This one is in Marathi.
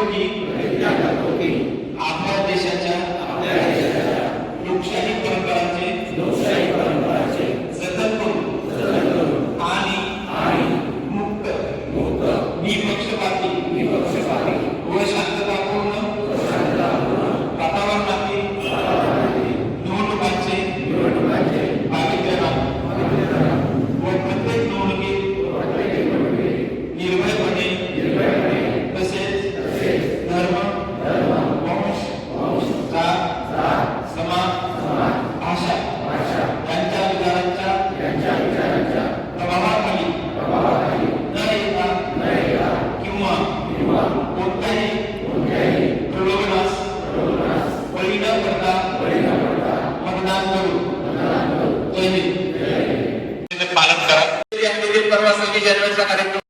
प्रतिज्ञा करतो की आपल्या देशाच्या लोकशाही परंपरांचे जतन करू आणि मुक्त निपक्षपाती व शांततापूर्ण वातावरणातील निवडणुकांचे पावित्र्य राखू व प्रत्येक निवडणुकीत निर्भयपणे तसेच धर्म वंश जात समाज भाषा यांच्या विचारांच्या प्रभावाखाली न येता किंवा कोणत्याही प्रलोभनास बळी न पडता मतदान करू जय हिंद पालन